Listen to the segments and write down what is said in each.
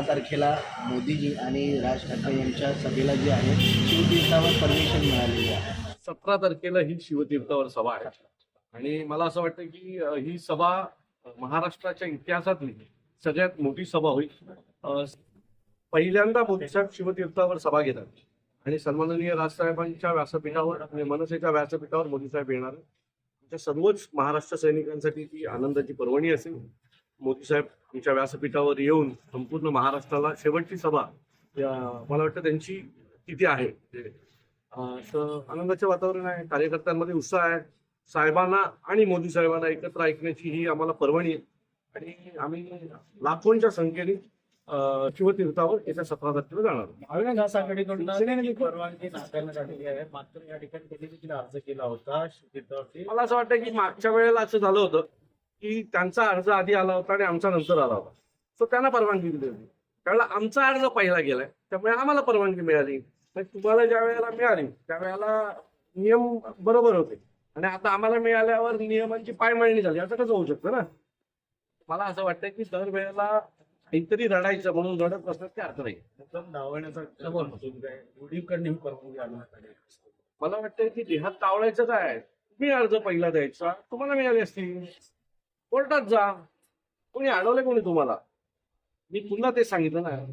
बारा तारखेला मोदीजी आणि राज ठाकरे यांच्या सभेला जी आहे शिवतीर्थावर परमिशन मिळालेली आहे. सतरा तारखेला ही शिवतीर्थावर सभा आहे. आणि मला असं वाटतं की ही सभा महाराष्ट्राच्या इतिहासातली सगळ्यात मोठी सभा होईल. पहिल्यांदा मोदी साहेब शिवतीर्थावर सभा घेतात. आणि सन्माननीय राजसाहेबांच्या व्यासपीठावर आणि मनसेच्या व्यासपीठावर मोदी साहेब येणार आहेत. सर्वच महाराष्ट्र सैनिकांसाठी ती आनंदाची पर्वणी असेल. मोदी साहेब आमच्या व्यासपीठावर येऊन संपूर्ण महाराष्ट्राला शेवटची सभा मला वाटतं त्यांची किती आहे. म्हणजे, तर आनंदाचे वातावरण आहे कार्यकर्त्यांमध्ये उत्साह आहे. साहेबांना आणि मोदी साहेबांना एकत्र ऐकण्याची ही आम्हाला पर्वणी आहे. आणि आम्ही लाखोंच्या संख्येने शिवतीर्थावर येत्या सतरा तारखेला जाणार आहोत. महाविकास आघाडीकडून परवानगी नाकारण्यात आलेली आहे. मात्र या ठिकाणी त्यांनी देखील अर्ज केला होता मला असं वाटतं की मागच्या वेळेला असं झालं होतं. की त्यांचा अर्ज आधी आला होता आणि आमचा नंतर आला होता. तर त्यांना परवानगी दिली होती. त्यावेळेला आमचा अर्ज पहिला गेलाय. त्यामुळे आम्हाला परवानगी मिळाली. तुम्हाला ज्या वेळेला मिळाली त्यावेळेला नियम बरोबर होते. आणि आता आम्हाला मिळाल्यावर नियमांची पायमळणी झाली. असं कसं होऊ शकतं ना? मला असं वाटतं की दरवेळेला काहीतरी रडायचं म्हणून रडत बसण्यात काही अर्थ नाही. मला वाटतं की देहात तावडायचं काय? मी अर्ज पहिला द्यायचा. तुम्हाला मिळाली असती. कोर्टात जा. कोणी अडवलं कोणी तुम्हाला? मी पुन्हा ते सांगितलं ना.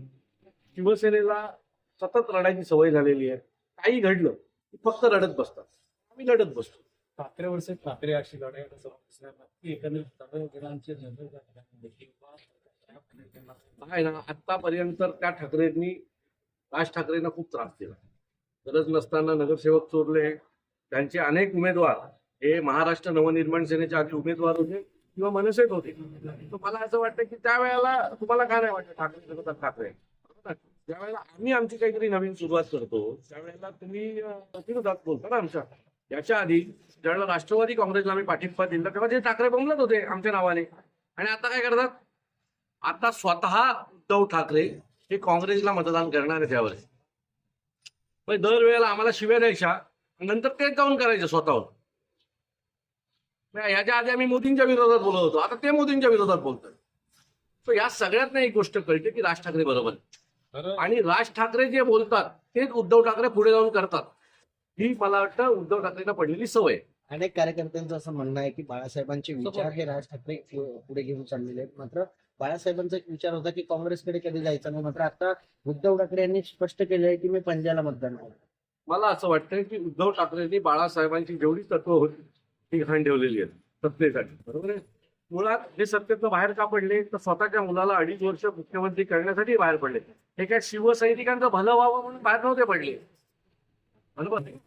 शिवसेनेला सतत रडायची सवय झालेली आहे. काही घडलं की फक्त रडत बसतात. आम्ही रडत बसतो. ठाकरे वर्ष ठाकरे अशी लढाई आहे. ना आतापर्यंत त्या ठाकरेंनी राज ठाकरेंना खूप त्रास दिला. गरज नसताना नगरसेवक चोरले. त्यांचे अनेक उमेदवार हे महाराष्ट्र नवनिर्माण सेनेचे आधी उमेदवार होते. किंवा मनसेत होते. तर मला असं वाटतं की त्यावेळेला तुम्हाला काय नाही वाटतं ठाकरे विरोधात ठाकरे? ज्या वेळेला आम्ही आमची काहीतरी नवीन सुरुवात करतो त्यावेळेला तुम्ही विरोधात बोलता ना आमच्या. याच्या आधी ज्यावेळेला राष्ट्रवादी काँग्रेसला आम्ही पाठिंबा दिला तेव्हा ते ठाकरे बंगलत होते आमच्या नावाने. आणि आता काय करतात? आता स्वतः उद्धव ठाकरे हे काँग्रेसला मतदान करणार आहे त्यावर दरवेळेला आम्हाला शिव्या द्यायच्या नंतर तेच जाऊन करायचं स्वतःहून. म्हणजे ह्याच्या आधी आम्ही मोदींच्या विरोधात बोलत होतो. आता ते मोदींच्या विरोधात बोलतात तर या सगळ्यात एक गोष्ट कळते की राज ठाकरे बरोबर आणि राज ठाकरे जे बोलतात तेच उद्धव ठाकरे पुढे जाऊन करतात. ही मला वाटतं उद्धव ठाकरेंना पडलेली सवय. अनेक कार्यकर्त्यांचं असं म्हणणं आहे की बाळासाहेबांचे विचार हे राज ठाकरे पुढे घेऊन चाललेले आहेत. मात्र बाळासाहेबांचा एक विचार होता की काँग्रेसकडे कधी जायचं नाही. मात्र आता उद्धव ठाकरे यांनी स्पष्ट केलं आहे की मी पंजाला मतदान करणार. मला असं वाटतं की उद्धव ठाकरेंनी बाळासाहेबांची जेवढी तत्व होती ती घाण ठेवलेली आहेत. सत्तेसाठी बरोबर आहे? मुळात हे सत्तेतनं बाहेर का पडले तर स्वतःच्या मुलाला अडीच वर्ष मुख्यमंत्री करण्यासाठी बाहेर पडले. हे काय शिवसैनिकांचं भलं व्हावं म्हणून बाहेर नव्हते पडले? बरोबर आहे?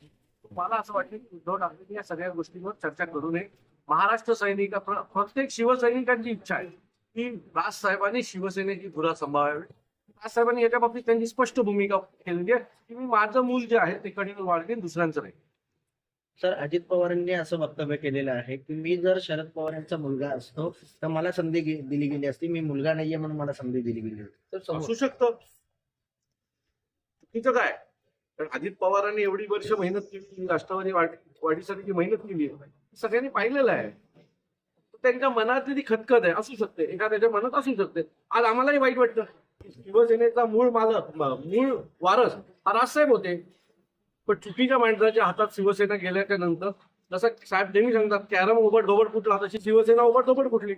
मला असं वाटतं की उद्धव ठाकरे या सगळ्या गोष्टींवर चर्चा करू नये? महाराष्ट्र सैनिक प्रत्येक शिवसैनिकांची इच्छा आहे की राजसाहेबांनी शिवसेनेची धुरा सांभाळावी. राजसाहेबांनी याच्या बाबतीत त्यांची स्पष्ट भूमिका केलेली आहे की मी माझं मूल जे आहे ते कडे वाढवेन दुसऱ्यांचं नाही. तर अजित पवारांनी असं वक्तव्य केलेलं आहे की मी जर शरद पवार यांचा मुलगा असतो तर मला संधी दिली गेली असती. मी मुलगा नाहीये म्हणून मला संधी दिली गेली होती. असू शकतं. चुकीचं काय? कारण अजित पवारांनी एवढी वर्ष मेहनत केली राष्ट्रवादी वाढ वाढीसाठी जी मेहनत केली आहे, सगळ्यांनी पाहिलेलं आहे. तर त्यांच्या मनातली ती खतखत आहे. असू शकते. एखाद्याच्या मनात असू शकते. आज आम्हालाही वाईट वाटतं. की शिवसेनेचा मूळ मालक म- मूळ वारस हा राजसाहेब होते. पण चुकीच्या माणसाच्या हातात शिवसेना गेल्याच्यानंतर जसं साहेब नेहमी सांगतात कॅरम ओबट धोबट फुटला तशी शिवसेना ओबट धोबट फुटली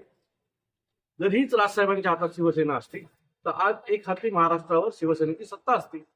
जर हीच राजसाहेबांच्या हातात शिवसेना असती. तर आज एक हाती महाराष्ट्रावर शिवसेनेची सत्ता असती.